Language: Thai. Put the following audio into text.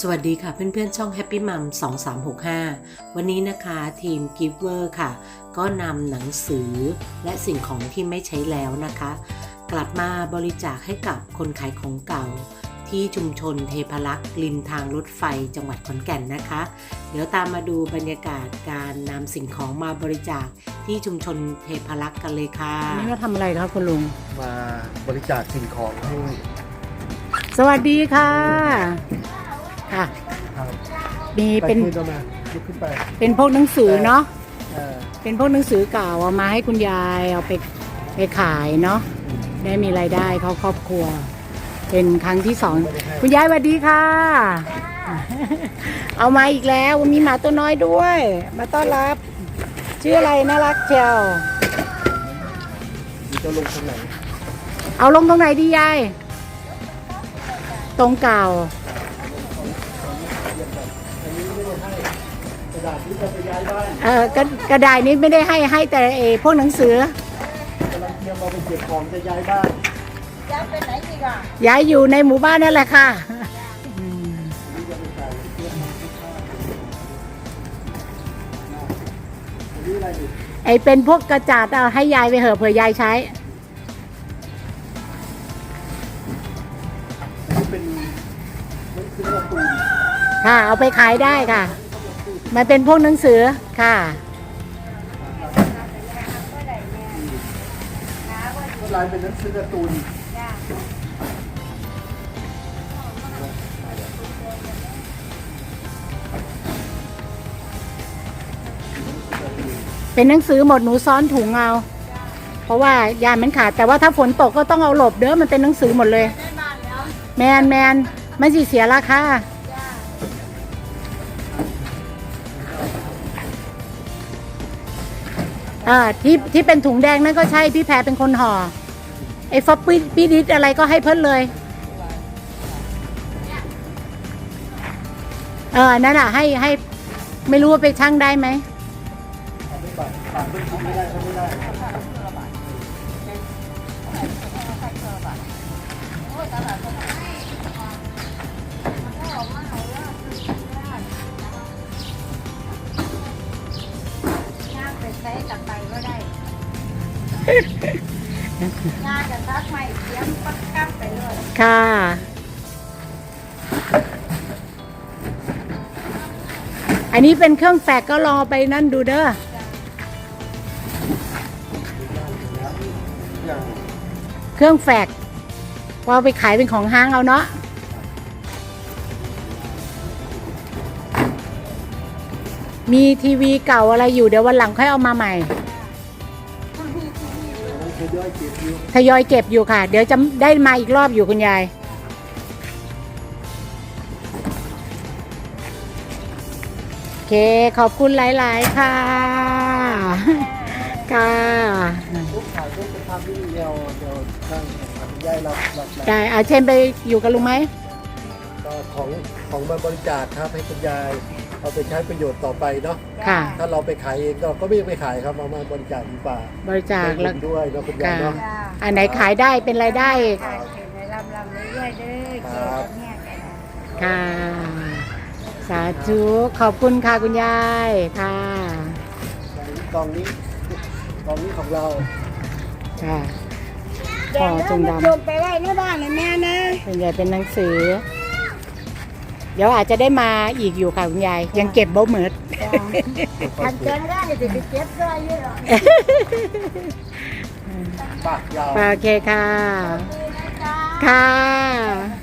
สวัสดีค่ะเพื่อนๆช่อง Happy Mom 2365 วันนี้นะคะทีม Giver ค่ะ ก็นำหนังสือและสิ่งของที่ไม่ใช้แล้วนะคะ กลับมาบริจาคให้กับคนขายของเก่า ที่ชุมชนเทพลักษ์ริมทางรถไฟจังหวัดขอนแก่นนะคะ เดี๋ยวตามมาดูบรรยากาศการนำสิ่งของมาบริจาคที่ชุมชนเทพลักษ์กันเลยค่ะอันนี้ก็ทำอะไรครับคุณลุงมาบริจาคสิ่งของให้สวัสดีค่ะ ค่ะ ครับมีเป็นไปขึ้นก็มาลุกขึ้นไปเป็นพวกหนังสือเนาะ เอ่อเป็นพวกหนังสือเก่าเอามาให้คุณยายเอาไปไปขายเนาะ ได้มีรายได้เขาครอบครัว เป็นครั้งที่สองคุณยายสวัสดีค่ะ เอามาอีกแล้วมีหมาตัวน้อยด้วย มาต้อนรับ ชื่ออะไรน่ารักเชียว มีเจ้าลงตรงไหนเอาลงตรงไหนดียาย ตรงเก่า กระดาษที่จะไปย้ายบ้านเออกระกระดาษนี้ไม่ได้ให้ให้แต่เออพวกหนังสือกำลังเตรียมเอาไปเก็บของจะย้ายบ้านย้ายอยู่ในหมู่บ้านนั่นแหละค่ะอันนี้อะไรอีกไอเป็นพวกกระจาดเอาให้ยายไปเหอะเผื่อยายใช้อันนี้เป็นหนังสือการ์ตูน ค่ะ เอาไปขายได้ค่ะ มันเป็นพวกหนังสือค่ะลายเป็นหนังสือการ์ตูนเป็นหนังสือหมดหนูซ้อนถุงเอา เพราะว่ายายมันขาด แต่ว่าถ้าฝนตกก็ต้องเอาหลบเด้อมันเป็นหนังสือหมดเลย แมนแมนไม่สิเสียราคา อ่าที่ที่เป็นถุงแดงนั่นก็ใช่พี่แพรเป็นคนห่อ ไอ้ฟอปปี้ปีดิดอะไรก็ให้เพิ่นเลยเออนั่นอะให้ให้ไม่รู้ว่าไปช่างได้ไหม ย่างกับทักใหม่เสียงปักกับไปเลยค่ะ อันนี้เป็นเครื่องแฟกก็รอไปนั่นดูเด้อ เครื่องแฟกว่าไปขายเป็นของห้างเอาเนาะมีทีวีเก่าอะไรอยู่เดี๋ยววันหลังค่อยเอามาใหม่ ย่อยเก็บอยู่ทยอยเก็บอยู่ค่ะ เดี๋ยวจะได้มาอีกรอบอยู่คุณยาย โอเคขอบคุณหลาย ๆ ค่ะ ค่ะ ทุกถ่ายทุกเป็นภาพที่เดียวเดี๋ยวตั้งย้ายรับรับรับได้อาเชนไปอยู่กับลุงไหมก็ของของมาบริจาคครับให้คุณยาย เอาไปใช้ประโยชน์ต่อไปเนาะค่ะ ถ้าเราไปขายเองก็ก็ไม่ไปขายครับเอามาบริจาคดีกว่าบริจาคได้แล้วบุญด้วยเนาะคุณยายเนาะจ้าอันไหนขายได้เป็นรายได้ขายเก็บไว้ลำลำเรื่อยๆเด้อครัเก็บบเนี่ยกันนะ ค่ะ สาธุขอบคุณค่ะคุณยายค่ะกองนี้กองนี้ของเรา ค่ะเดี๋ยวจงดำมันโยมไปไว้ในบ้านเลยแม่นะส่วนใหญ่เป็นหนังสือ เดี๋ยวอาจจะได้มาอีกอยู่ค่ะคุณยาย ยังเก็บบ่เหมิดทันเกินได้จะไปเก็บก็เยอะหรอกปากยาวโอเคค่ะดีนะจ๊ะค่ะ